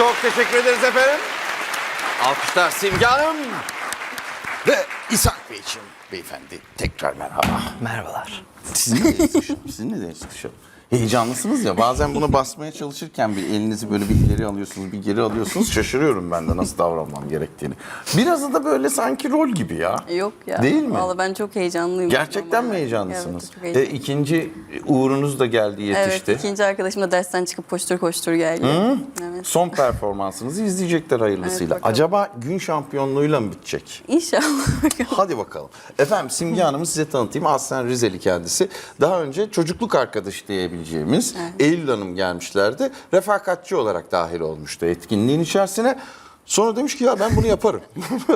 Çok teşekkür ederiz efendim. Alkışlar Simge Hanım. Ve İshak Beyciğim, beyefendi tekrar merhaba. Merhabalar. Sizinle de sizinle de yazışalım. Heyecanlısınız ya bazen buna basmaya çalışırken bir elinizi böyle bir ileri alıyorsunuz bir geri alıyorsunuz şaşırıyorum ben de nasıl davranmam gerektiğini. Biraz da böyle sanki rol gibi ya. Yok ya. Değil mi? Vallahi ben çok heyecanlıyım. Gerçekten mi heyecanlısınız? Evet, e, ikinci uğrunuz da geldi yetişti. Evet, ikinci arkadaşım da dersten çıkıp koştur koştur geldi. Evet. Son performansınızı izleyecekler hayırlısıyla. Evet, bakalım. Acaba gün şampiyonluğuyla mı bitecek? İnşallah. Hadi bakalım. Efendim Simge Hanım'ı size tanıtayım. Aslen Rizeli kendisi. Daha önce çocukluk arkadaşı diyebileceğimiz Eylül Hanım gelmişlerdi. Refakatçi olarak dahil olmuştu etkinliğin içerisine. Sonra demiş ki ya ben bunu yaparım.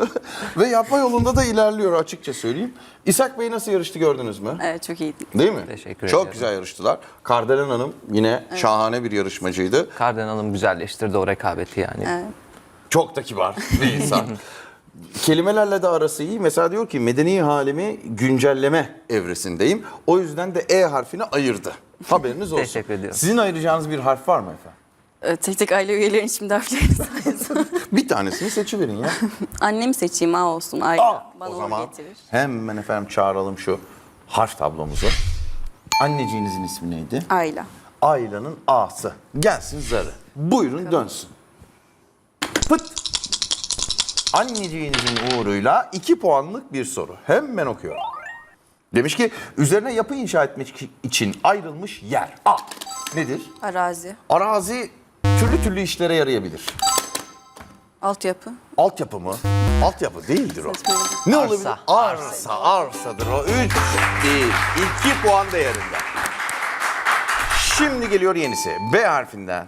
Ve yapma yolunda da ilerliyor açıkça söyleyeyim. İshak Bey nasıl yarıştı gördünüz mü? evet çok iyiydi. Değil mi? Teşekkür Çok ederim. güzel yarıştılar. Kardelen Hanım yine şahane bir yarışmacıydı. Kardinal'ım güzelleştirdi o rekabeti yani. Çok da kibar bir insan. Kelimelerle de arası iyi. Mesela diyor ki medeni halimi güncelleme evresindeyim. O yüzden de E harfini ayırdı. Haberiniz olsun. Teşekkür ediyorum. Sizin ayıracağınız bir harf var mı efendim? Ee, Tek tek aile üyelerinin şimdi harflerini. Bir tanesini seçiverin ya. Annemi seçeyim ha olsun aile. Aa, Bana o zaman getirir. hemen efendim çağıralım şu harf tablomuzu. Anneciğinizin ismi neydi? Ayla. Ayla'nın A'sı. Gelsin zarı. Buyurun dönsün. Pıt. Anneciğinizin uğruyla 2 puanlık bir soru. Hemen okuyorum. Demiş ki üzerine yapı inşa etmek için ayrılmış yer. A. Nedir? Arazi. Arazi türlü türlü işlere yarayabilir. Altyapı. Altyapı mı? Altyapı değildir o. Ne Arsa. olabilir? Arsa, arsadır o. 3 değil. 2 puan değerinde. Şimdi geliyor yenisi. B harfinden.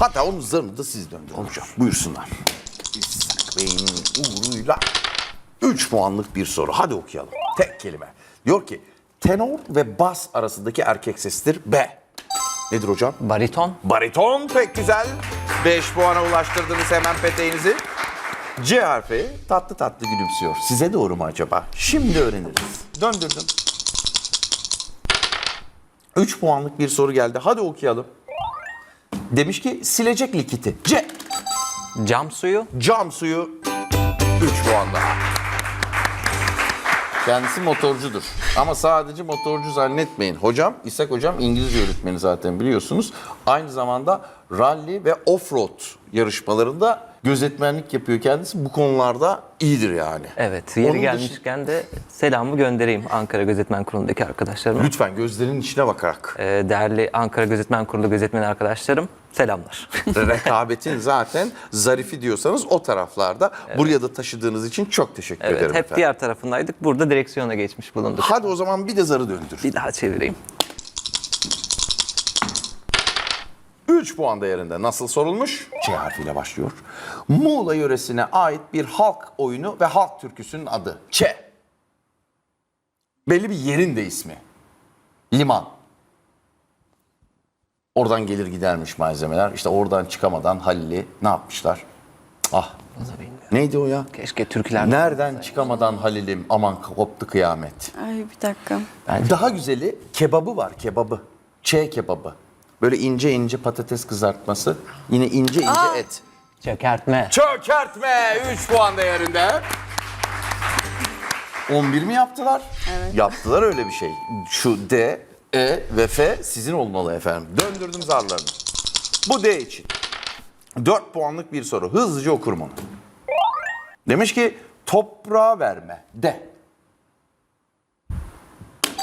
Hatta onun zarını da siz döndürün hocam. Buyursunlar. İshak Bey'in uğruyla 3 puanlık bir soru. Hadi okuyalım. Tek kelime. Diyor ki tenor ve bas arasındaki erkek sesidir B. Nedir hocam? Bariton. Bariton pek güzel. 5 puana ulaştırdınız hemen peteğinizi. C harfi tatlı tatlı gülümsüyor. Size doğru mu acaba? Şimdi öğreniriz. Döndürdüm. 3 puanlık bir soru geldi. Hadi okuyalım. Demiş ki silecek likiti. C. Cam suyu. Cam suyu 3 puan daha. Kendisi motorcudur. Ama sadece motorcu zannetmeyin. Hocam, İshak hocam İngilizce öğretmeni zaten biliyorsunuz. Aynı zamanda rally ve offroad yarışmalarında gözetmenlik yapıyor kendisi. Bu konularda iyidir yani. Evet. Yeri Onun gelmişken de selamı göndereyim Ankara Gözetmen Kurulu'ndaki arkadaşlarıma. Lütfen gözlerinin içine bakarak. Ee, değerli Ankara Gözetmen Kurulu gözetmen arkadaşlarım selamlar. Rekabetin zaten zarifi diyorsanız o taraflarda. Buraya da taşıdığınız için çok teşekkür Evet. ederim Hep efendim. diğer tarafındaydık. Burada direksiyona geçmiş bulunduk. Hadi o zaman bir de zarı döndür. Bir daha çevireyim. 3 puan değerinde nasıl sorulmuş? C harfiyle başlıyor. Muğla yöresine ait bir halk oyunu ve halk türküsünün adı. Ç. Belli bir yerin de ismi. Liman. Oradan gelir gidermiş malzemeler. İşte oradan çıkamadan Halil'i ne yapmışlar? Ah neydi o ya? Keşke türküler Nereden çıkamadan Halil'im aman koptu kıyamet. Ay bir dakika. Daha güzeli kebabı var kebabı. Ç kebabı. Böyle ince ince patates kızartması. Yine ince ince et. Çökertme. Çökertme 3 puan değerinde. 11 mi yaptılar? Evet. Yaptılar öyle bir şey. Şu D, E ve F sizin olmalı efendim. Döndürdüm zarlarını. Bu D için. 4 puanlık bir soru. Hızlıca okurum onu. Demiş ki toprağa verme. D.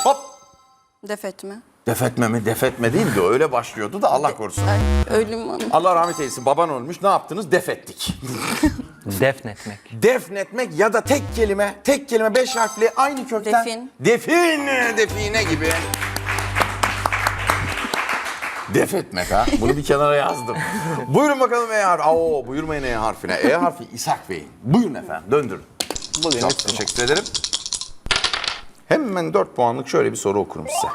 Hop. Defetme. Defetme mi? Defetme değil de öyle başlıyordu da Allah korusun. Ay, ölüm anı. Allah rahmet eylesin baban ölmüş ne yaptınız? Defettik. Defnetmek. Defnetmek ya da tek kelime, tek kelime beş harfli aynı kökten. Defin. Defin, define gibi. Defetmek ha. Bunu bir kenara yazdım. Buyurun bakalım E harfi. Oo, buyurmayın E harfine. E harfi İshak Bey'in. Buyurun efendim döndürün. Bugün Çok teşekkür ederim. Hemen 4 puanlık şöyle bir soru okurum size.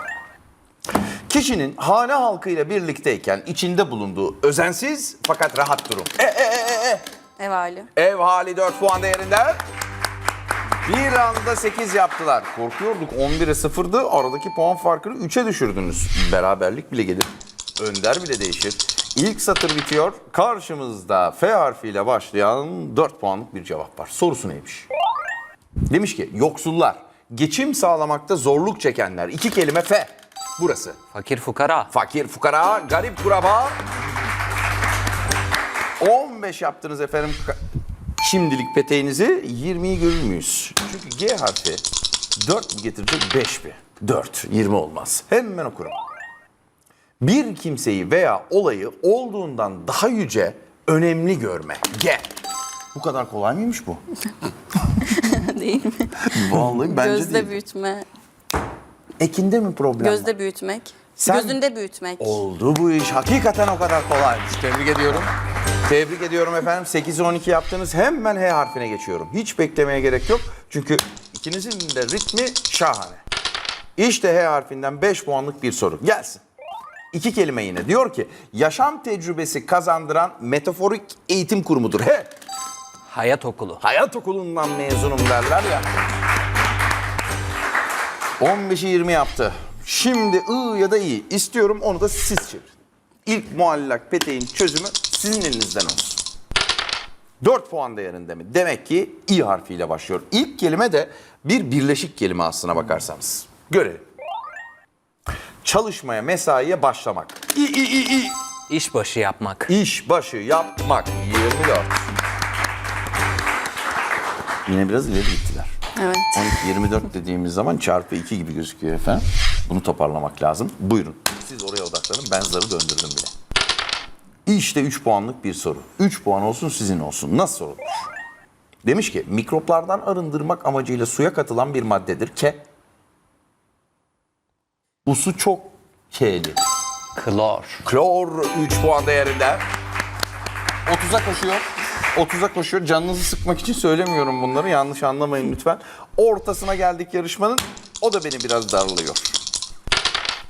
Kişinin hane halkıyla birlikteyken içinde bulunduğu özensiz fakat rahat durum. E, e, e, e, e. Ev hali. Ev hali 4 puan değerinde. Bir anda 8 yaptılar. Korkuyorduk 11'e 0'dı. Aradaki puan farkını 3'e düşürdünüz. Beraberlik bile gelir. Önder bile değişir. İlk satır bitiyor. Karşımızda F harfiyle başlayan 4 puanlık bir cevap var. Sorusu neymiş? Demiş ki yoksullar, geçim sağlamakta zorluk çekenler. İki kelime F. Burası. Fakir fukara. Fakir, fukara, garip, kuraba. 15 yaptınız efendim. Şimdilik peteğinizi 20'yi görür müyüz? Çünkü G harfi 4 mi getirecek 5 mi? 4, 20 olmaz. Hemen okurum. Bir kimseyi veya olayı olduğundan daha yüce, önemli görme. G. Bu kadar kolay mıymış bu? Değil mi? Vallahi bence Gözde değil. büyütme. Ekinde mi problem var? Gözde büyütmek. Sen- Gözünde büyütmek. Oldu bu iş. Hakikaten o kadar kolaymış. Tebrik ediyorum. Tebrik ediyorum efendim. 8 12 yaptınız. Hemen H harfine geçiyorum. Hiç beklemeye gerek yok. Çünkü ikinizin de ritmi şahane. İşte H harfinden 5 puanlık bir soru. Gelsin. İki kelime yine. Diyor ki yaşam tecrübesi kazandıran metaforik eğitim kurumudur. He. Hayat okulu. Hayat okulundan mezunum derler ya. 15'i 20 yaptı. Şimdi I ya da İ. İstiyorum onu da siz çevirin. İlk muallak peteğin çözümü sizin elinizden olsun. 4 puan değerinde mi? Demek ki İ harfiyle başlıyor. İlk kelime de bir birleşik kelime aslına bakarsanız. Görelim. Çalışmaya, mesaiye başlamak. İ, İ, İ, İ. İşbaşı yapmak. İş başı yapmak 24. Yine biraz ileri gittiler. Evet. 12 24 dediğimiz zaman çarpı 2 gibi gözüküyor efendim. Bunu toparlamak lazım. Buyurun. Siz oraya odaklanın. Ben zarı döndürdüm bile. İşte 3 puanlık bir soru. 3 puan olsun sizin olsun. Nasıl sorulmuş? Demiş ki mikroplardan arındırmak amacıyla suya katılan bir maddedir. Ke. Bu su çok K'li. Klor. Klor 3 puan değerinde. 30'a koşuyor. 30'a koşuyor. Canınızı sıkmak için söylemiyorum bunları. Yanlış anlamayın lütfen. Ortasına geldik yarışmanın. O da beni biraz darlıyor.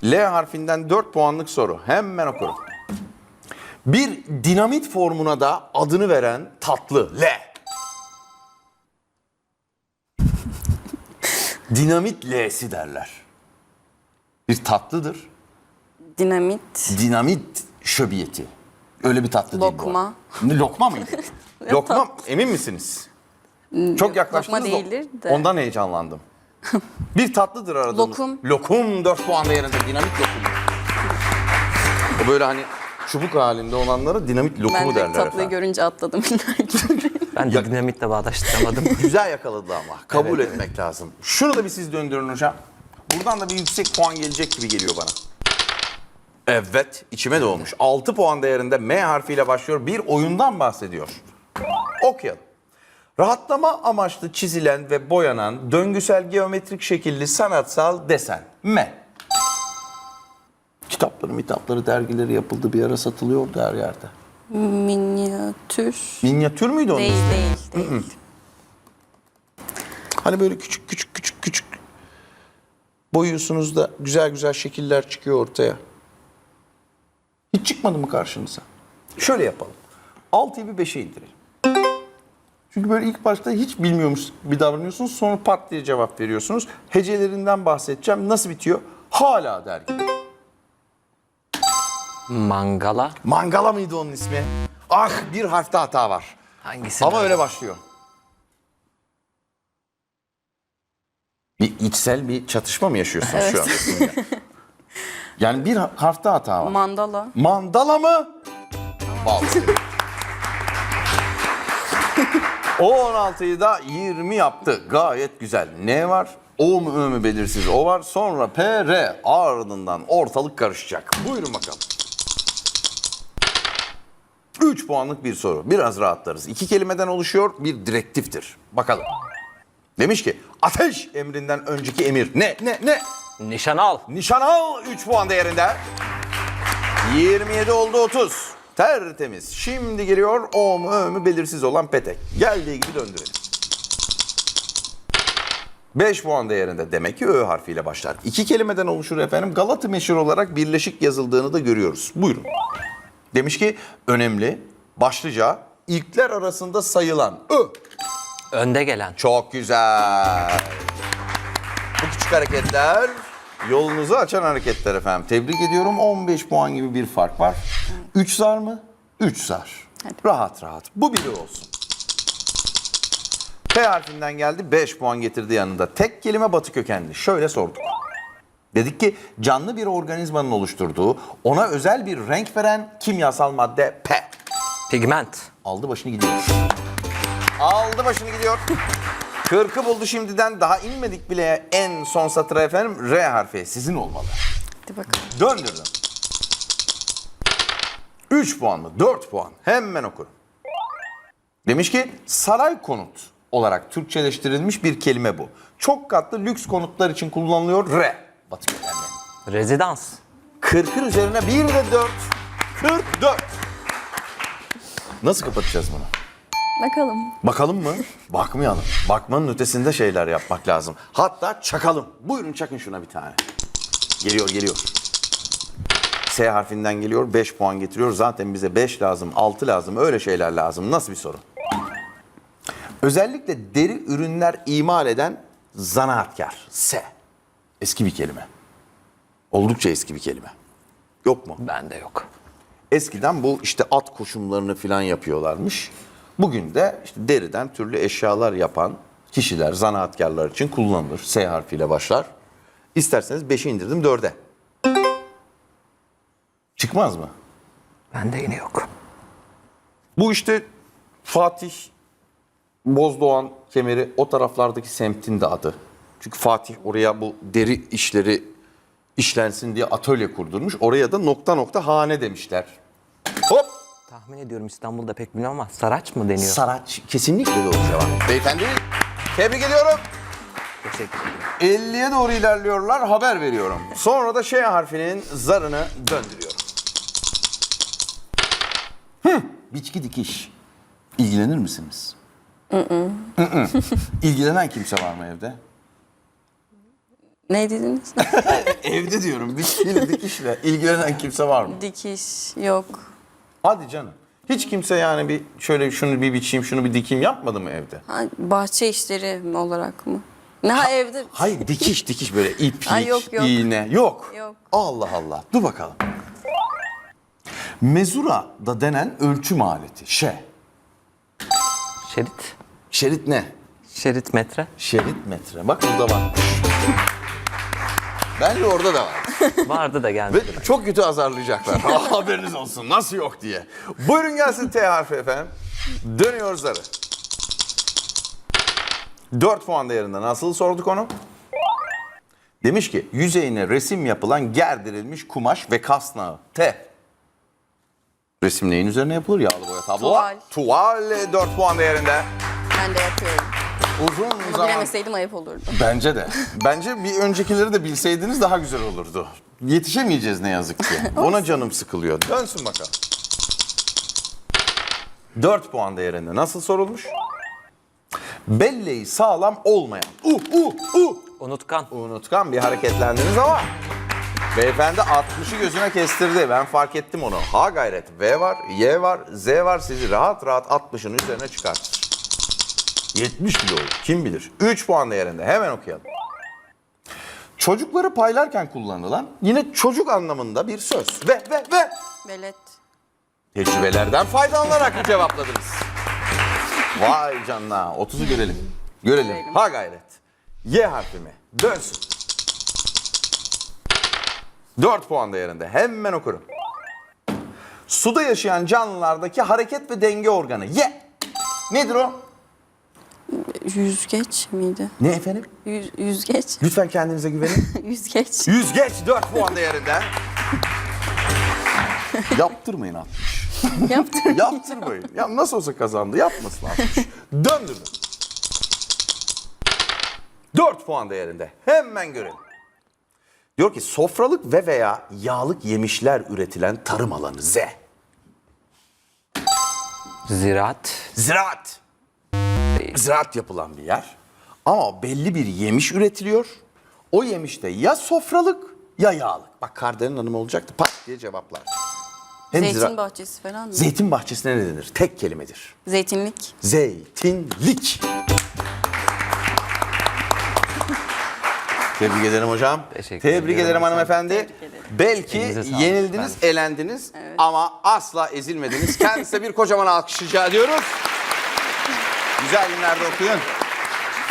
L harfinden 4 puanlık soru. Hemen okurum. Bir dinamit formuna da adını veren tatlı L. dinamit L'si derler. Bir tatlıdır Dinamit. dinamit şöbiyeti. Öyle bir tatlı Lokma. değil bu. Ne, Lokma mıydı? lokma emin misiniz? Çok yaklaştınız. lokma değildir de. Ondan heyecanlandım. Bir tatlıdır aradığımız. Lokum. Lokum 4 puan değerinde dinamit lokum. O böyle hani çubuk halinde olanlara dinamit lokumu Ben de derler tatlıyı efendim. görünce atladım. Ben de dinamitle bağdaştıramadım. Güzel yakaladı ama. Kabul etmek lazım. Şunu da bir siz döndürün hocam. Buradan da bir yüksek puan gelecek gibi geliyor bana. Evet, içime doğmuş. 6 puan değerinde M harfiyle başlıyor. Bir oyundan bahsediyor. Okuyalım. Rahatlama amaçlı çizilen ve boyanan döngüsel geometrik şekilli sanatsal desen. M. Kitapları, mitapları, dergileri yapıldı. Bir ara satılıyordu her yerde. Minyatür. Minyatür müydü onun? Değil ismi? değil değil. Hani böyle küçük küçük boyuyorsunuz da güzel güzel şekiller çıkıyor ortaya. Hiç çıkmadı mı karşınıza? Şöyle yapalım. 6'yı bir 5'e indirelim. Çünkü böyle ilk başta hiç bilmiyormuş bir davranıyorsunuz. Sonra pat diye cevap veriyorsunuz. Hecelerinden bahsedeceğim. Nasıl bitiyor? Hala der gibi. Mangala. Mangala mıydı onun ismi? Ah bir harfte hata var. Hangisi? Ama öyle başlıyor. Bir içsel bir çatışma mı yaşıyorsunuz şu sizinle? yani bir harfte hata var. Mandala. Mandala mı? Vallahi. o 16'yı da 20 yaptı. Gayet güzel. Ne var? O mu Ö mü belirsiz o var. Sonra P, R ardından ortalık karışacak. Buyurun bakalım. 3 puanlık bir soru. Biraz rahatlarız. İki kelimeden oluşuyor. Bir direktiftir. Bakalım. Demiş ki ateş emrinden önceki emir. Ne ne ne? Nişan al. Nişan al 3 puan değerinde. 27 oldu 30. Tertemiz. Şimdi geliyor o mu ö mü belirsiz olan petek. Geldiği gibi döndürelim. 5 puan değerinde demek ki ö harfiyle başlar. İki kelimeden oluşur efendim. Galata meşhur olarak birleşik yazıldığını da görüyoruz. Buyurun. Demiş ki önemli, başlıca, ilkler arasında sayılan ö. Önde gelen. Çok güzel. Bu küçük hareketler Yolunuzu açan hareketler efendim. Tebrik ediyorum. 15 puan gibi bir fark var. 3 zar mı? 3 zar. Hadi. Rahat rahat. Bu biri olsun. P harfinden geldi 5 puan getirdi yanında. Tek kelime batı kökenli. Şöyle sorduk. Dedik ki canlı bir organizmanın oluşturduğu, ona özel bir renk veren kimyasal madde P. Pigment. Aldı başını gidiyor. Aldı başını gidiyor. Kırkı buldu şimdiden daha inmedik bile en son satıra efendim R harfi sizin olmalı. Hadi bakalım. Döndürdüm. 3 puan mı? 4 puan. Hemen okurum. Demiş ki saray konut olarak Türkçeleştirilmiş bir kelime bu. Çok katlı lüks konutlar için kullanılıyor R. Batı kökenli. Rezidans. 40'ın üzerine bir de 4. 44. Nasıl kapatacağız bunu? Bakalım. Bakalım mı? Bakmayalım. Bakmanın ötesinde şeyler yapmak lazım. Hatta çakalım. Buyurun çakın şuna bir tane. Geliyor geliyor. S harfinden geliyor 5 puan getiriyor. Zaten bize 5 lazım 6 lazım öyle şeyler lazım. Nasıl bir soru? Özellikle deri ürünler imal eden zanaatkar. S. Eski bir kelime. Oldukça eski bir kelime. Yok mu? Bende yok. Eskiden bu işte at koşumlarını falan yapıyorlarmış. Bugün de işte deriden türlü eşyalar yapan kişiler, zanaatkarlar için kullanılır. S harfiyle başlar. İsterseniz 5'e indirdim 4'e. Çıkmaz mı? Bende yine yok. Bu işte Fatih Bozdoğan kemeri o taraflardaki semtin de adı. Çünkü Fatih oraya bu deri işleri işlensin diye atölye kurdurmuş. Oraya da nokta nokta hane demişler. Hop! Tahmin ediyorum İstanbul'da pek bilmem ama Saraç mı deniyor? Saraç kesinlikle doğru cevap. Beyefendi tebrik ediyorum. Teşekkür ederim. 50'ye doğru ilerliyorlar haber veriyorum. Sonra da şey harfinin zarını döndürüyorum. Hı, biçki dikiş. İlgilenir misiniz? Hı İlgilenen kimse var mı evde? Ne dediniz? Evde diyorum biçkiyle dikişle ilgilenen kimse var mı? Dikiş yok. Hadi canım. Hiç kimse yani bir şöyle şunu bir biçeyim şunu bir dikeyim yapmadı mı evde? Ha, bahçe işleri olarak mı? Ne ha, evde? Hayır dikiş dikiş böyle iplik, Ay, yok, yok. iğne. Yok. Yok. Allah Allah. Dur bakalım. Mezura da denen ölçüm aleti. Şe. Şerit. Şerit ne? Şerit metre. Şerit metre. Bak burada var. Bence orada da var. Vardı da gelmedi. Ve çok kötü azarlayacaklar. Haberiniz olsun. Nasıl yok diye. Buyurun gelsin T harfi efendim. Dönüyor zarı. 4 puan değerinde nasıl sorduk onu? Demiş ki yüzeyine resim yapılan gerdirilmiş kumaş ve kasnağı. T. Resim neyin üzerine yapılır? Yağlı boya tablo. Tuval. Tuval 4 puan değerinde. Ben de yapıyorum. Uzun Ama zaman. bilemeseydim ayıp olurdu. Bence de. Bence bir öncekileri de bilseydiniz daha güzel olurdu. Yetişemeyeceğiz ne yazık ki. Ona canım sıkılıyor. Dönsün bakalım. 4 puan değerinde nasıl sorulmuş? Belleği sağlam olmayan. Uh uh uh. Unutkan. Unutkan bir hareketlendiniz ama beyefendi 60'ı gözüne kestirdi. Ben fark ettim onu. Ha gayret. V var, Y var, Z var. Sizi rahat rahat 60'ın üzerine çıkartır. 70 kilo olur. Kim bilir. 3 puan değerinde. Hemen okuyalım. Çocukları paylarken kullanılan yine çocuk anlamında bir söz. Ve ve ve Velet. tecrübelerden faydalanarak cevapladınız. Vay canına. 30'u görelim. Görelim. Görelim. Ha gayret. Y harfi mi? Dönsün. 4 puan değerinde. Hemen okurum. Suda yaşayan canlılardaki hareket ve denge organı. Y. Nedir o? Yüzgeç miydi? Ne efendim? Yüz, yüzgeç. Lütfen kendinize güvenin. yüzgeç. Yüzgeç 4 puan değerinde. Yaptırmayın 60. Yaptım. Yaptırmayın. Ya nasıl olsa kazandı. Yapmasın 60. Döndürdüm. 4 puan değerinde. Hemen görelim. Diyor ki sofralık ve veya yağlık yemişler üretilen tarım alanı Z. Ziraat. Ziraat. Ziraat yapılan bir yer. Ama belli bir yemiş üretiliyor. O yemişte ya sofralık ya yağlık. Bak Kardelen Hanım olacaktı pat diye cevaplar. Hem Zeytin zira- bahçesi falan mı? Zeytin bahçesine ne denir? Tek kelimedir. Zeytinlik. Zeytinlik. Tebrik ederim hocam. Teşekkür Tebrik ediyorum. ederim hanımefendi. Belki Elinize sağlık. yenildiniz, elendiniz ama asla ezilmediniz. Kendisine bir kocaman alkış rica ediyoruz. Güzel günlerde okuyun.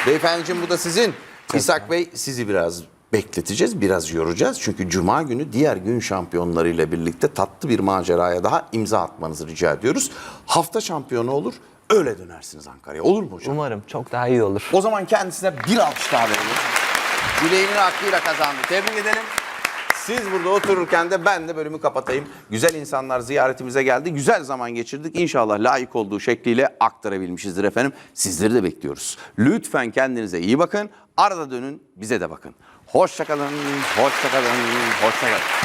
Beyefendiciğim bu da sizin. İshak Bey sizi biraz bekleteceğiz, biraz yoracağız. Çünkü Cuma günü diğer gün şampiyonlarıyla birlikte tatlı bir maceraya daha imza atmanızı rica ediyoruz. Hafta şampiyonu olur, öyle dönersiniz Ankara'ya. Olur mu hocam? Umarım çok daha iyi olur. O zaman kendisine bir alkış daha verelim. Bileğinin hakkıyla kazandı. Tebrik edelim. Siz burada otururken de ben de bölümü kapatayım. Güzel insanlar ziyaretimize geldi. Güzel zaman geçirdik. İnşallah layık olduğu şekliyle aktarabilmişizdir efendim. Sizleri de bekliyoruz. Lütfen kendinize iyi bakın. Arada dönün bize de bakın. Hoşçakalın, hoşçakalın, hoşçakalın.